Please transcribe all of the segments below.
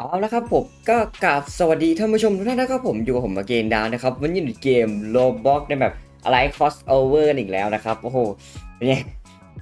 เอาละครับผมก็กราบสวัสดีท่านผู้ชมทุกท่านนะครับผมอยู่กับผมมาเกนดาวนะครับวันนี้อยู่ในเกมโลบ็อกในแบบอะไร cross over กันอีกแล้วนะครับโอ้โหเป็นไง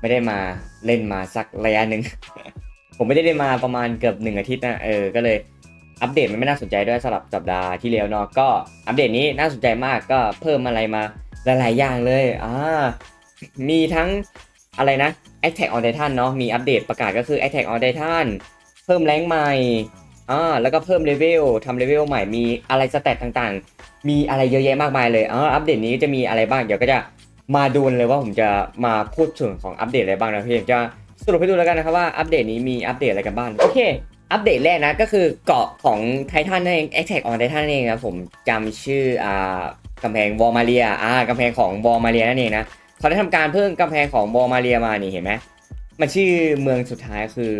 ไม่ได้มาเล่นมาสักระยะหนึ่ง ผมไม่ได้เล่นมาประมาณเกือบหนึ่งอาทิตย์นะเออก็เลยอัปเดตมันไม่น่าสนใจด้วยสำหรับสัปดาห์ที่แล้วเนาะก็อัปเดตนี้น่าสนใจมากก็เพิ่มอะไรมาหลายๆอย่างเลยอ่ามีทั้งอะไรนะ Attack on Titan เนาะมีอัปเดตประกาศก็คือ Attack on Titan เพิ่มแรงใหม่ อ่าแล้วก็เพิ่มเลเวลทำเลเวลใหม่มีอะไรสเตตต่างๆ มีอะไรเยอะแยะมากมายเลยอ่าอัปเดตนี้จะมีอะไรบ้างเดี๋ยวก็จะมาดูเลยว่าผมจะมาพูดถึงของอัปเดตอะไรบ้างนะพี่จะสรุปให้ดูแล้วกันนะครับว่าอัปเดตนี้มีอัปเดตอะไรกันบ้างโอเคอัปเดตแรกนะก็คือเกาะของไททันนั่นเอง Attack on Titan นั่นเองนะผมจำชื่ออ่ากำแพงวอลมาเรียอ่ากำแพงของวอลมาเรียนั่นเองนะเขาได้ทำการเพิ่มกำแพงของวอลมาเรียมานี่เห็นไหมมันชื่อเมืองสุดท้ายคือ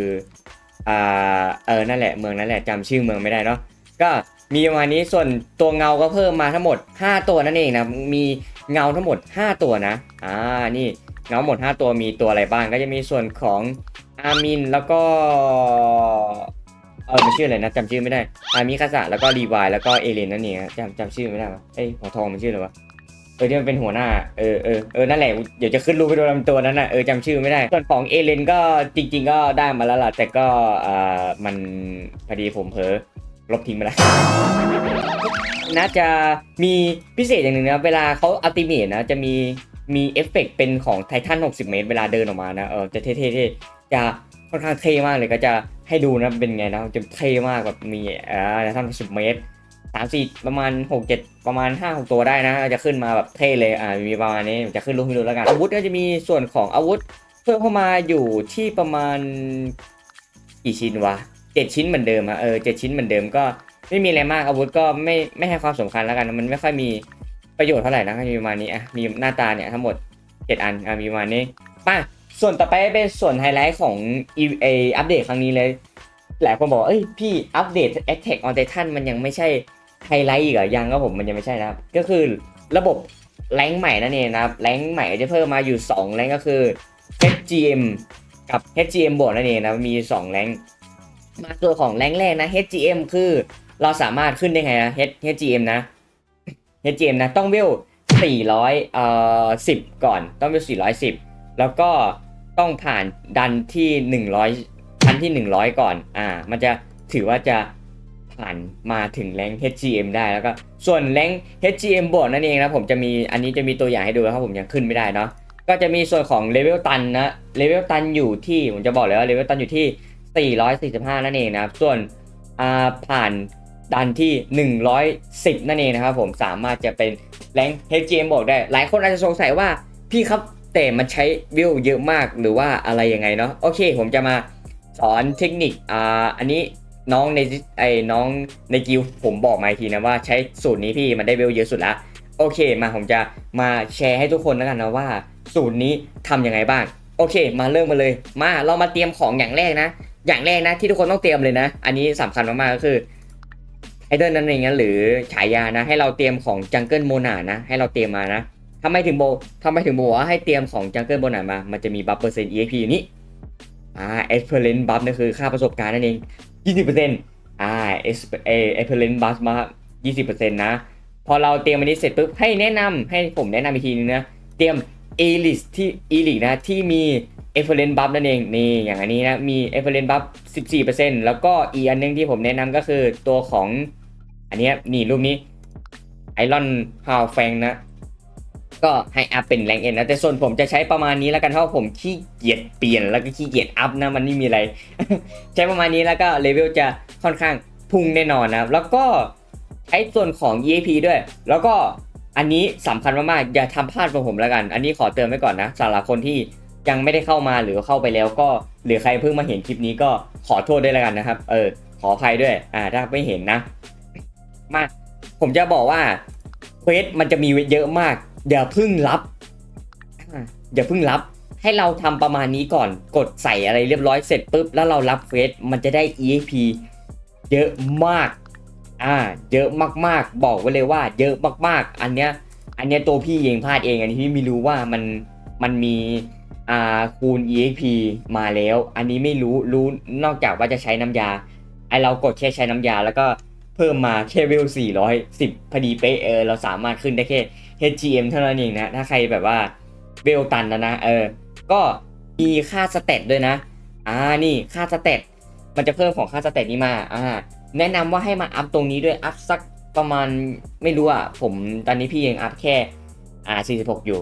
อ่าเออนั่นแหละเมืองนั่นแหละจำชื่อเมืองไม่ได้เนาะก็มีประมาณนี้ส่วนตัวเงาก็เพิ่มมาทั้งหมด 5 ตัวนั่นเองนะมีเงาทั้งหมด 5 ตัวนะอ่านี่เงาหมด 5 ตัวมีตัวอะไรบ้างก็จะมีส่วนของอามินแล้วก็เออมันชื่ออะไรนะจำชื่อไม่ได้อามิคาสะแล้วก็รีวายแล้วก็เอเลนนั่นเองจำจำชื่อไม่ได้เอ้ยหัวทองมันชื่ออะไรวะ ออที่มันเป็นหัวหน้าเออเออเออนั่นแหละเดี๋ยวจะขึ้นรูปไปดูลำตัวนั้นน่ะเออจำชื่อไม่ได้ ส่วนของเอเลนก็จริง ๆ ก็ได้มาแล้วล่ะแต่ก็อ่ามันพอดีผมเผลอลบทิ้งไปแล้วน่าจะมีพิเศษอย่างหนึ่งนะเวลาเขาอัลติเมทนะจะมีมีเอฟเฟกต์เป็นของไททัน 60 เมตร เวลาเดินออกมานะเออจะเท่ๆจะค่อนข้างเท่มากเลยก็จะให้ดูนะเป็นไงนะจะเท่มากแบบมีอ่าไททัน60 เมตร สามสี่ประมาณหกเจ็ดประมาณห้าหกตัวได้นะ จะขึ้นมาแบบเท่เลยอ่ามีประมาณนี้จะขึ้นรูปให้ดูแล้วกัน อาวุธก็จะมีส่วนของอาวุธ เพิ่มเข้ามาอยู่ที่ประมาณกี่ชิ้นวะเจ็ดชิ้นเหมือนเดิมอะเออเจ็ดชิ้นเหมือนเดิมก็ไม่มีอะไรมากอาวุธก็ไม่ไม่ให้ความสำคัญแล้วกัน มันไม่ค่อยมีประโยชน์เท่าไหร่นะมีประมาณนี้อะมีหน้าตาเนี่ยทั้งหมดเจ็ดอันอะมีประมาณนี้ป่ะส่วนต่อไปเป็นส่วนไฮไลท์ของ E- เออัปเดตครั้งนี้เลย หลายคนบอกเอ้ยพี่อัปเดต Attack on Titan มันยังไม่ใช่ ไฮไลท์อีกเหรอยังก็ผมมันยังไม่ใช่นะครับ ก็คือระบบแรงใหม่นั่นเองนะครับแรงใหม่จะเพิ่มมาอยู่2แรงก็คือ HGM กับ HGM บวกนั่นเองนะมี 2 แรงมาตัวของแรงแรกนะ HGM คือเราสามารถขึ้นได้ไงนะ H HGM นะ HGM นะต้องเวล400เอ่อ10 ก่อนต้องเวล410 แล้วก็ต้องผ่านดันที่ 100ชั้นที่ 100 ก่อนอ่ามันจะถือว่าจะ ผ่านมาถึงแรง HGM ได้แล้วก็ส่วนแรง HGM บวกนั่นเองนะผมจะมีอันนี้จะมีตัวอย่างให้ดูนะครับผมยังขึ้นไม่ได้เนาะก็จะมีส่วนของเลเวลตันนะเลเวลตันอยู่ที่ผมจะบอกเลยว่าเลเวลตันอยู่ที่ 445 นั่นเองนะครับส่วนอ่าผ่านดันที่ 110 นั่นเองนะครับผมสามารถจะเป็นแรง HGM บวกได้ หลายคนอาจจะสงสัยว่าพี่ครับแต่มันใช้วิวเยอะมากหรือว่าอะไรยังไงเนาะโอเค ผมจะมาสอนเทคนิคอ่าอันนี้ น้องในไอ้น้องในกิลด์ผมบอกมาอีกทีนะว่าใช้สูตรนี้พี่มันได้เวลเยอะสุดละโอเค มาผมจะมาแชร์ให้ทุกคนแล้วกันนะว่า สูตรนี้ทำยังไงบ้าง โอเค มาเริ่มมาเลย มาเรามาเตรียมของอย่างแรกนะ อย่างแรกนะที่ทุกคนต้องเตรียมเลยนะ อันนี้สำคัญมากๆก็คือไอเดิลนั่นเองนะหรือฉายานะให้เราเตรียมของจังเกิลโมนานะ ให้เราเตรียมมานะทำไมถึงโบทำไมถึงบอกว่าให้เตรียมของจังเกิลโมนามา มันจะมีบัฟเปอร์เซ็นต์ EXP อยู่นี้อ่า experience buff นั่นคือค่าประสบการณ์นั่นเอง ยี่สิบเปอร์เซ็นต์อ่าเอสเอเอเพลนบัสมายี่สิบเปอร์เซ็นต์นะ พอเราเตรียมอันนี้เสร็จปุ๊บ ให้แนะนำให้ผมแนะนำอีกทีนึงนะ เตรียมเอลิสที่เอลิกนะ ที่มีเอฟเฟอร์เรนบัฟนั่นเอง นี่ อย่างอันนี้นะ มีเอฟเฟอร์เรนบัฟสิบสี่เปอร์เซ็นต์แล้วก็อีกอันนึงที่ผมแนะนำก็คือตัวของ อันนี้นี่รูปนี้ไอรอนฮาวแฟงนะ ก็ให้อัพเป็นแรงเอ็นนะแต่ส่วนผมจะใช้ประมาณนี้แล้วกันเพราะผมขี้เกียจเปลี่ยนแล้วก็ขี้เกียจอัพนะมันไม่มีอะไร ใช้ประมาณนี้แล้วก็เลเวลจะค่อนข้างพุ่งแน่นอนนะครับแล้วก็ใช้ส่วนของ EAP ด้วย แล้วก็อันนี้สำคัญมากๆอย่าทำพลาดของผมแล้วกัน อันนี้ขอเตือนไว้ก่อนนะสำหรับคนที่ยังไม่ได้เข้ามาหรือเข้าไปแล้วก็หรือใครเพิ่งมาเห็นคลิปนี้ก็ขอโทษด้วยแล้วกันนะครับ เออ ขออภัยด้วย อ่า ถ้าไม่เห็นนะ มา ผมจะบอกว่าเควสมันจะมีเยอะมาก อย่าพึ่งรับอย่าพึ่งรับ ให้เราทำประมาณนี้ก่อน กดใส่อะไรเรียบร้อยเสร็จปุ๊บ แล้วเรารับเควสมันจะได้ EXP เยอะมาก อ่า เยอะมากๆ บอกไว้เลยว่า เยอะมากๆ อันเนี้ย อันเนี้ยตัวพี่เองพลาดเอง อันนี้พี่ไม่รู้ว่ามัน มันมี อ่า คูณ EXP มาแล้ว อันนี้ไม่รู้ รู้ นอกจากว่าจะใช้น้ำยา ไอเรากดแค่ใช้น้ำยา แล้วก็เพิ่มมาแค่เวล410พอดีเป๊ะ เออ เราสามารถขึ้นได้แค่ HGM เท่านั้นเองนะ ถ้าใครแบบว่าเวลตันแล้วนะเออ ก็มีค่าสเตตด้วยนะ อ่านี่ค่าสเตตมันจะเพิ่มของค่าสเตตนี้มาอ่าแนะนำว่าให้มาอัพตรงนี้ด้วยอัพสักประมาณไม่รู้อะผมตอนนี้พี่ยังอัพแค่อ่า46 อยู่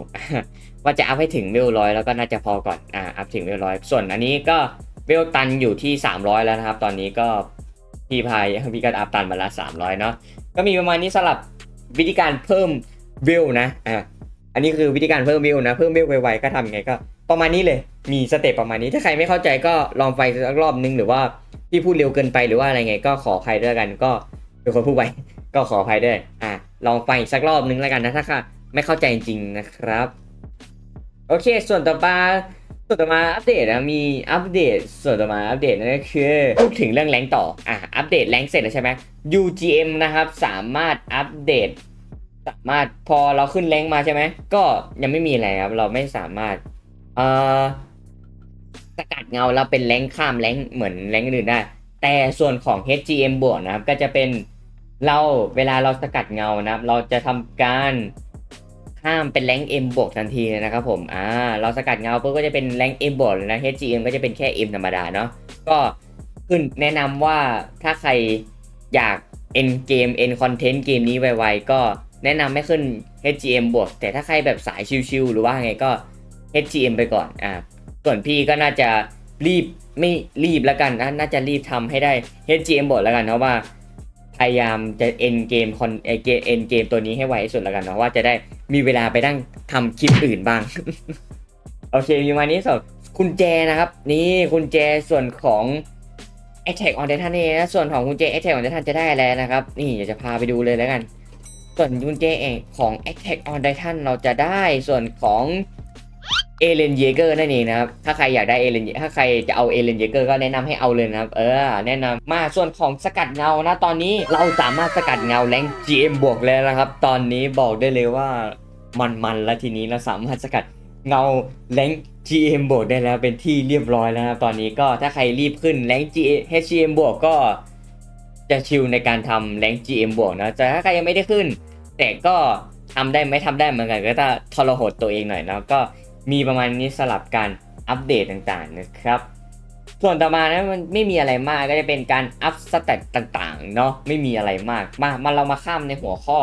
ว่าจะอัพให้ถึงเวลร้อยแล้วก็น่าจะพอก่อนอ่าอัพถึงเวลร้อยส่วนอันนี้ก็เวลตันอยู่ที่ 300 แล้วนะครับ ตอนนี้ก็พี่พายพี่ก็อัพตันมาละ300 เนาะก็มีประมาณนี้สำหรับวิธีการเพิ่ม เวลนะอ่าอันนี้คือวิธีการเพิ่มเวลนะเพิ่มเวลไวๆก็ทำยังไงก็ ประมาณนี้เลยมีสเต็ปประมาณนี้ถ้าใครไม่เข้าใจก็ลองไปสักรอบนึงหรือว่าพี่พูดเร็วเกินไปหรือว่าอะไรไง ก็ขออภัยด้วยกันก็เป็นคนพูดไปก็ขออภัยด้วยอะลองไปสักรอบนึงแล้วกันนะถ้าค่ะไม่เข้าใจจริงนะครับ โอเค ส่วนต่อมาส่วนต่อมาอัปเดตนะมีอัปเดตส่วนต่อมาอัปเดตนั่นก็คือพูดถึงเรื่องแรงต่ออะอัปเดตแรงเสร็จแล้วใช่ไหม UGM นะครับสามารถอัปเดต สามารถพอเราขึ้นแรงมาใช่ไหมก็ยังไม่มีอะไรครับเราไม่สามารถเอ่อสกัดเงาแล้วเป็นแรงข้ามแรงเหมือนแรงอื่นได้ แต่ส่วนของ HGM บวกนะครับ ก็จะเป็นเราเวลาเราสกัดเงานะครับ เราจะทำการข้ามเป็นแรง M บวกทันทีนะครับผมอ่าเราสกัดเงาปุ๊บก็จะเป็นแรง M บวกเลยนะ HGM ก็จะเป็นแค่ M ธรรมดาเนาะก็ขึ้นแนะนำว่าถ้าใครอยาก end game end content เกมนี้ไวๆก็ แนะนำให้ขึ้น HGM บวกแต่ถ้าใครแบบสายชิวๆหรือว่าไงก็ HGM ไปก่อนอ่าส่วนพี่ก็น่าจะรีบไม่รีบแล้วกันนะน่าจะรีบทำให้ได้ HGM บทแล้วกันเพราะว่าพยายามจะ end game คอนเอเก end game ตัวนี้ให้ไวที่สุดแล้วกันเนาะว่าจะได้มีเวลาไปนั่งทำคลิปอื่นบ้าง โอเคมีมานี้สำหรับคุณแจนะครับ นี่คุณแจส่วนของ Attack on Titan นี่นะส่วนของคุณแจ Attack on Titan จะได้อะไรนะครับ นี่อยากจะพาไปดูเลยแล้วกัน ส่วนกุญแจเองของ Attack on Titan เราจะได้ส่วนของเอเลนเยเกอร์นั่นเองนะครับ ถ้าใครอยากได้เอเลนถ้าใครจะเอาเอเลนเยเกอร์ก็แนะนำให้เอาเลยนะครับ เออ แนะนำมาส่วนของสกัดเงานะ ตอนนี้เราสามารถสกัดเงาแรง GM บวกแล้วนะครับ ตอนนี้บอกได้เลยว่ามันมันๆแล้วทีนี้เราสามารถสกัดเงาแรง GM บวกได้แล้วเป็นที่เรียบร้อยแล้วนะครับ ตอนนี้ก็ถ้าใครรีบขึ้นแรง G HGM บวกก็จะชิลในการทำแรง GM บวกนะ แต่ถ้าใครยังไม่ได้ขึ้น แต่ก็ทำได้ไม่ทำได้เหมือนกัน ก็จะทรหดตัวเองหน่อยนะก็มีประมาณนี้สลับการอัปเดตต่างๆนะครับส่วนต่อมานะมันไม่มีอะไรมากก็จะเป็นการอัพสเตตต่างๆเนาะไม่มีอะไรมากมามาเรามาข้ามในหัวข้อ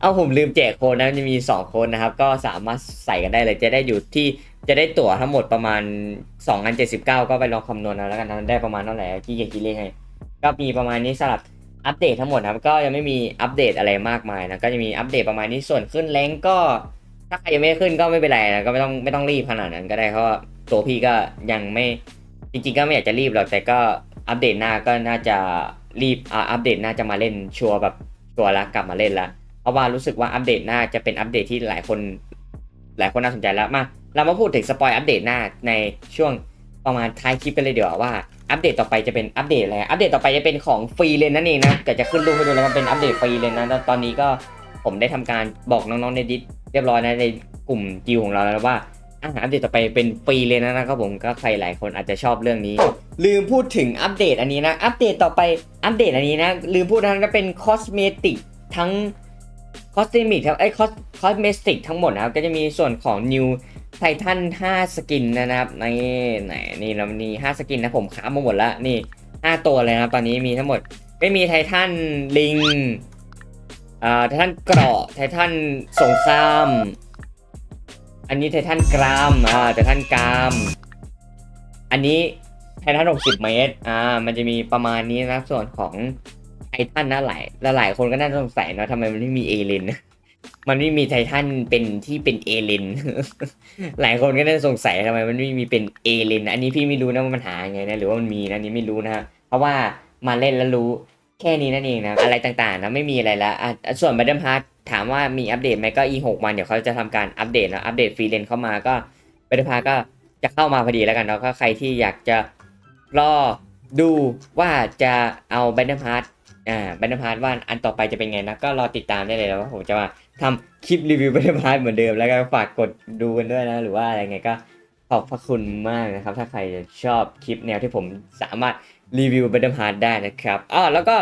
เอาผมลืมแจกโค้ดนะจะมี 2 โค้ดนะครับ ก็สามารถใส่กันได้เลยจะได้อยู่ที่จะได้ตั๋วทั้งหมดประมาณ2อัน79 ก็ไปลองคำนวณเอาแล้วกันนะได้ประมาณเท่าไหร่ที่เกียรคิดเลขให้ก็มีประมาณนี้สำหรับ อัปเดตทั้งหมดนะครับก็ยังไม่มีอัปเดตอะไรมากมายนะก็จะมีอัปเดตประมาณนี้ส่วนขึ้นแรงก็ ถ้าใครยังไม่ขึ้นก็ไม่เป็นไรนะก็ไม่ต้องไม่ต้องรีบขนาดนั้นก็ได้เพราะตัวพี่ก็ยังไม่จริงๆก็ไม่อยากจะรีบหรอกแต่ก็อัปเดตหน้าก็น่าจะรีบอ่าอัปเดตหน้าจะมาเล่นชัวร์แบบชัวร์ละกลับมาเล่นละเพราะว่ารู้สึกว่าอัปเดตหน้าจะเป็นอัปเดตที่หลายคน หลายคนน่าสนใจแล้วมาเรามาพูดถึงสปอยอัปเดตหน้าในช่วงประมาณท้ายคลิปกันเลยเดี๋ยวว่า อัปเดตต่อไปจะเป็นอัปเดตอะไรอัปเดตต่อไปจะเป็นของฟรีเลยนั่นเองนะแต่จะขึ้นรูปให้ดูแล้วมันเป็นอัปเดตฟรีเลยนะตอนนี้ก็ผมได้ทำการบอกน้องๆในดิสเรียบร้อยนะในกลุ่มจิวของเราแล้วว่าอะอัปเดตต่อไปเป็นฟรีเลยนะนะครับผมก็ใครหลายคนอาจจะชอบเรื่องนี้ ลืมพูดถึงอัปเดตอันนี้นะ อัปเดตต่อไปอัปเดตอันนี้นะ ลืมพูดนะก็เป็นคอสเมติกทั้งคอสเมติกทั้งไอ้คอสคอสเมติกทั้งหมดนะครับก็จะมีส่วนของ New Titan 5สกินนะครับในไหนนี่เรามี5สกินนะผมค้ามาหมดแล้วนี่ 5 ตัวเลยนะครับตอนนี้มีทั้งหมดไม่มีไททันลิงอ่าไททันเกราะไททันสงคราม อันนี้ไททันกรามอ่าไททันกราม อันนี้ไททัน60 เมตรอ่ามันจะมีประมาณนี้นะส่วนของไททันนะหลายหลายคนก็น่าสงสัยเนอะทำไมมันไม่มีเอเลน มันไม่มีไททันเป็นที่เป็นเอเลน หลายคนก็น่าสงสัยทำไมมันไม่มีเป็นเอเลน อันนี้พี่ไม่รู้นะว่ามันหายังไงนะ หรือว่ามันมีนะนี้ไม่รู้นะเพราะว่ามาเล่นแล้วรู้แค่นี้นั่นเองนะ อะไรต่างๆนะไม่มีอะไรแล้วอะส่วนบัตเดิลพาร์ทถามว่ามีอัปเดตไหมก็อีหกวันเดี๋ยวเขาจะทำการอัปเดตนะอัปเดตฟรีเลนเข้ามาก็บัตเดิลพาร์ทก็จะเข้ามาพอดีแล้วกันเนาะก็ใครที่อยากจะรอดูว่าจะเอาบัตเดิลพาร์ท อ่าบัตเดิลพาร์ว่าอันต่อไปจะเป็นไงนะก็รอติดตามได้เลยแล้วว่าผมจะมาทำคลิปรีวิวบัตเดิลพาร์เหมือนเดิมแล้วก็ฝากกดดูกันด้วยนะ หรือว่าอะไรไงก็ขอบพระคุณมากนะครับ ถ้าใครชอบคลิปแนวที่ผมสามารถรีวิว Battle Pass ได้นะครับอ๋อแล้วก็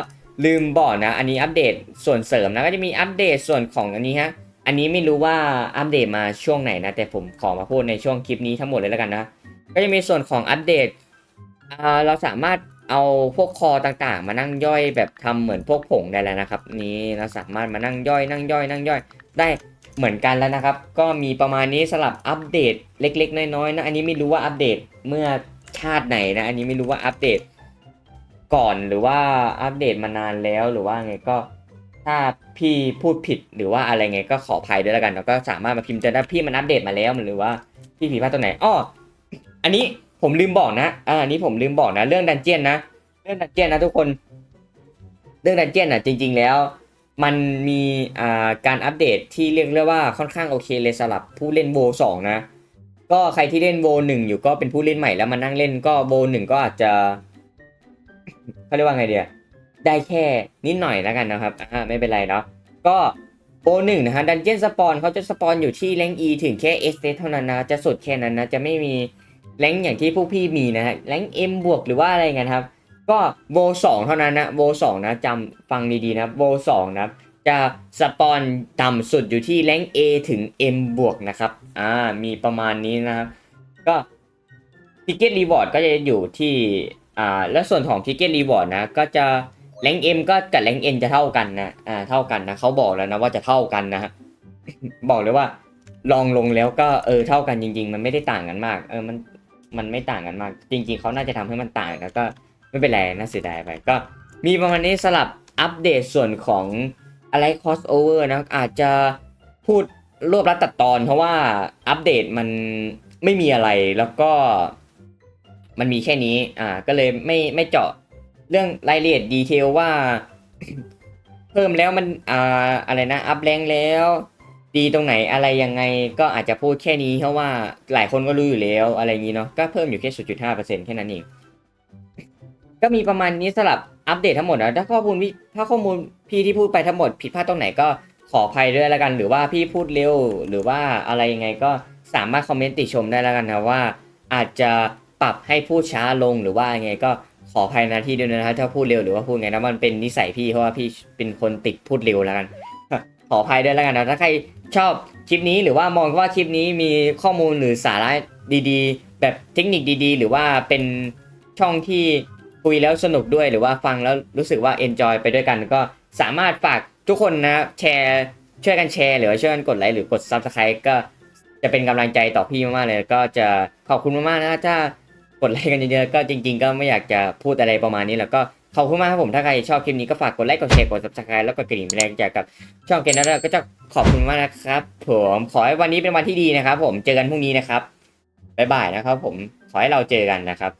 ลืมบอกนะ อันนี้อัปเดตส่วนเสริมนะก็จะมีอัปเดตส่วนของอันนี้ฮะอันนี้ไม่รู้ว่าอัปเดตมาช่วงไหนนะ แต่ผมขอมาพูดในช่วงคลิปนี้ทั้งหมดเลยแล้วกันนะ ก็จะมีส่วนของอัปเดตเราสามารถ เอาพวกคอต่างๆ มานั่งย่อยแบบทำเหมือนพวกผงได้แล้วนะครับ นี้เราสามารถมานั่งย่อยนั่งย่อยนั่งย่อยได้เหมือนกันแล้วนะครับ ก็มีประมาณนี้สลับอัปเดตเล็ก ๆ น้อยๆนะอันนี้ไม่รู้ว่าอัปเดตเมื่อชาติไหนนะ อันนี้ไม่รู้ว่าอัปเดตก่อนหรือว่าอัปเดตมานานแล้วหรือว่าไงก็ถ้าพี่พูดผิดหรือว่าอะไรไงก็ขออภัยด้วยแล้วกันแล้วก็สามารถมาพิมพ์จะได้พี่มันอัปเดตมาแล้วหรือว่าพี่ผิดพลาดตรงไหนอ้ออันนี้ ผมลืมบอกนะ อ่านี้ผมลืมบอกนะ เรื่องดันเจียนนะ เรื่องดันเจียนนะทุกคน เรื่องดันเจียนอะจริง ๆ แล้ว มันมีอ่าการอัปเดตที่เรียกได้ว่าค่อนข้างโอเคเลยสำหรับผู้เล่นโวสองนะ ก็ใครที่เล่นโวหนึ่งอยู่ก็เป็นผู้เล่นใหม่แล้วมานั่งเล่นก็โวหนึ่งก็อาจจะเขาเรียกว่าไงเดียได้แค่นิดหน่อยแล้วกันนะครับ อ่าไม่เป็นไรเนาะ ก็โวหนึ่งนะฮะดันเจียนสปอนเขาจะสปอนอยู่ที่แรงอีถึงแค่เอสเท่านั้นนะ จะสุดแค่นั้นนะ จะไม่มี แรงอย่างที่พวกพี่มีนะฮะแรงเอ็มบวกหรือว่าอะไรเงี้ยครับ ก็โวสองเท่านั้นนะโวสองนะจำฟังดีๆนะโวสองนะจะสปอนต่ำสุดอยู่ที่แรง A ถึง M บวกนะครับอ่ามีประมาณนี้นะครับก็ทิกเก็ตรีวอร์ดก็จะอยู่ที่อ่าและส่วนของทิกเก็ตรีวอร์ดนะก็จะแรง M ก็กับแรง N จะเท่ากันนะอ่าเท่ากันนะเขาบอกแล้วนะว่าจะเท่ากันนะบอกเลยว่าลองลงแล้วก็เออเท่ากันจริง ๆ มันไม่ได้ต่างกันมากเออมัน มันไม่ต่างกันมาก จริง ๆเขาน่าจะทำให้มันต่างแล้วก็ไม่เป็นไรน่าเสียดายไปก็ มีประมาณนี้สลับอัปเดตส่วนของอะไร crossover นะอาจจะพูดรวบรัดตัดตอน เพราะว่าอัปเดตมันไม่มีอะไรแล้วก็มันมีแค่นี้อ่าก็เลยไม่ไม่เจาะเรื่องรายละเอียดดีเทลว่า เพิ่มแล้วมันอ่าอะไรนะ อัพแรงแล้ว ดีตรงไหนอะไรยังไงก็อาจจะพูดแค่นี้เพราะว่าหลายคนก็รู้อยู่แล้วอะไรอย่างนี้เนาะก็เพิ่มอยู่แค่ 0.5%แค่นั้นเอง ก็มีประมาณนี้สลับอัปเดตทั้งหมดนะถ้าข้อมูลพี่ถ้าข้อมูลพี่ที่พูดไปทั้งหมดผิดพลาดตรงไหนก็ขออภัยด้วยล้วกัน หรือว่าพี่พูดเร็วหรือว่าอะไรยังไงก็สามารถคอมเมนต์ติชมได้ล้วกันนะว่า อาจจะปรับให้พูดช้าลงหรือว่ายังไงก็ขออภัยนะที่ด้วยนะถ้าพูดเร็วหรือว่าพูดไงนะมันเป็นนิสัยพี่เพราะว่าพี่เป็นคนติดพูดเร็วแล้วกันขออภัยด้วยแล้วกันนะถ้าใคร ชอบคลิปนี้หรือว่ามองว่าคลิปนี้มีข้อมูลหรือสาระดีๆ แบบเทคนิคดีๆ หรือว่าเป็นช่องที่คุยแล้วสนุกด้วยหรือว่าฟังแล้วรู้สึกว่า enjoy ไปด้วยกันก็สามารถฝากทุกคนนะแชร์ช่วยกันแชร์หรือว่าช่วยกันกดไลค์หรือกด subscribe ก็จะเป็นกำลังใจต่อพี่มากๆเลย ก็จะขอบคุณมากๆนะถ้ากดไลค์กันเยอะๆก็จริง ๆ ก็ไม่อยากจะพูดอะไรประมาณนี้แล้วก็ ขอบคุณมากครับผมถ้าใครชอบคลิปนี้ก็ฝากกดไลค์กดแชร์กด subscribe แล้วก็กดกระดิ่งแรงใจกับช่องเกมนั้นก็จะขอบคุณมากนะครับ ผมขอให้วันนี้เป็นวันที่ดีนะครับ ผมเจอกันพรุ่งนี้นะครับบ๊ายบายนะครับ ผมขอให้เราเจอกันนะครับ